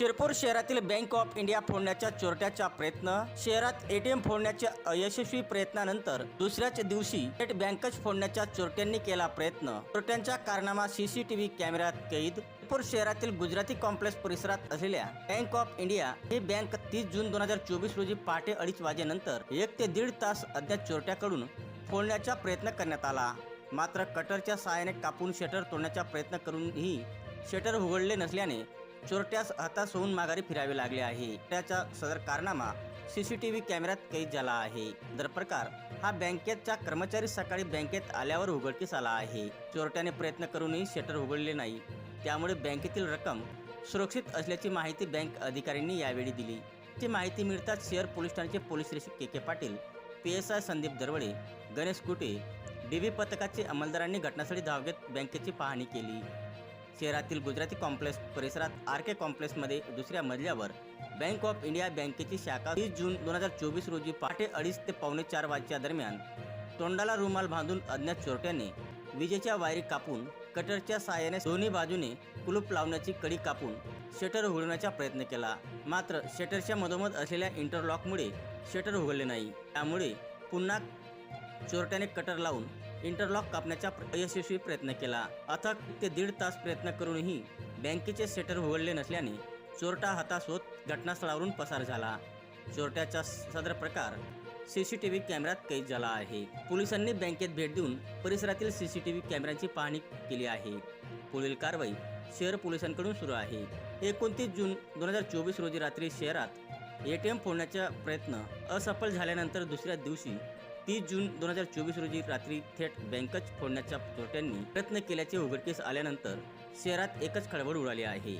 शिरपूर शहरातील bank of India फोडण्याच्या चोरट्याचा प्रयत्न शहरात एटीएम फोडण्याच्या अयशस्वी प्रयत्नानंतर दुसऱ्याच दिवशी थेट बँकच फोडण्याच्या चोरट्यांनी केला प्रयत्न. चोरट्यांच्या कारनामा सीसीटीव्ही कॅमेऱ्यात कैद. शिरपूर शहरातील गुजराती कॉम्प्लेक्स परिसरात असलेल्या बँक ऑफ इंडिया ही बँक तीस जून दोन हजार चोवीस रोजी पहाटे अडीच वाजेनंतर एक ते दीड तास अज्ञात चोरट्याकडून फोडण्याचा प्रयत्न करण्यात आला. मात्र कटरच्या सहाय्याने कापून शटर तोडण्याचा प्रयत्न करूनही शटर उघडले नसल्याने चोरट्यास हताश होऊन माघारी फिरावे लागले आहे. त्याचा सदर कारनामा सीसीटीव्ही कॅमेऱ्यात कैद झाला आहे. दर प्रकार हा बँकेचा कर्मचारी सकाळी बँकेत आल्यावर उघडकीस आला आहे. चोरट्याने प्रयत्न करूनही शटर उघडले नाही. त्यामुळे बँकेतील रक्कम सुरक्षित असल्याची माहिती बँक अधिकाऱ्यांनी यावेळी दिली. ती माहिती मिळताच शहर पोलीस ठाण्याचे पोलीस निरीक्षक K K Patil P S I Sandeep Darwade Ganesh Kute D DB पथकाचे अंमलदारांनी घटनास्थळी धाव घेत बँकेची पाहणी केली. शहरातील गुजराती कॉम्प्लेक्स परिसरात आर के कॉम्प्लेक्समध्ये दुसऱ्या मजल्यावर बँक ऑफ इंडिया बँकेची शाखा तीस जून दोन हजार चोवीस रोजी पहाटे अडीच ते पावणे चार वाजच्या दरम्यान तोंडाला रुमाल बांधून अज्ञात चोरट्याने विजेच्या वायरी कापून कटरच्या साहाय्याने दोन्ही बाजूने कुलूप लावण्याची कडी कापून शटर उघडण्याचा प्रयत्न केला. मात्र शटरच्या मधोमध असलेल्या इंटरलॉकमुळे शटर उघडले नाही. त्यामुळे पुन्हा चोरट्याने कटर लावून इंटरलॉक कापण्याचा अयशस्वी प्रयत्न केला. अथक ते दीड तास प्रयत्न करूनही बँकेचे शटर उघडले नसल्याने चोरटा हताश होत घटनास्थळावरून पसार झाला. चोरट्याचा सदर प्रकार सी सी टी व्ही कॅमेऱ्यात कैद झाला आहे. पोलिसांनी बँकेत भेट देऊन परिसरातील सी सी टी व्ही कॅमेऱ्यांची पाहणी केली आहे. पुढील कारवाई शहर पोलिसांकडून सुरू आहे. एकोणतीस जून दोन हजार चोवीस रोजी रात्री शहरात ए टी एम फोडण्याचा प्रयत्न असफल झाल्यानंतर दुसऱ्या दिवशी तीस जून दोन हजार चोवीस रोजी रात्री थेट बँकच फोडण्याच्या चोरट्यांनी प्रयत्न केल्याचे उघडकीस आल्यानंतर शहरात एकच खळबळ उडाली आहे.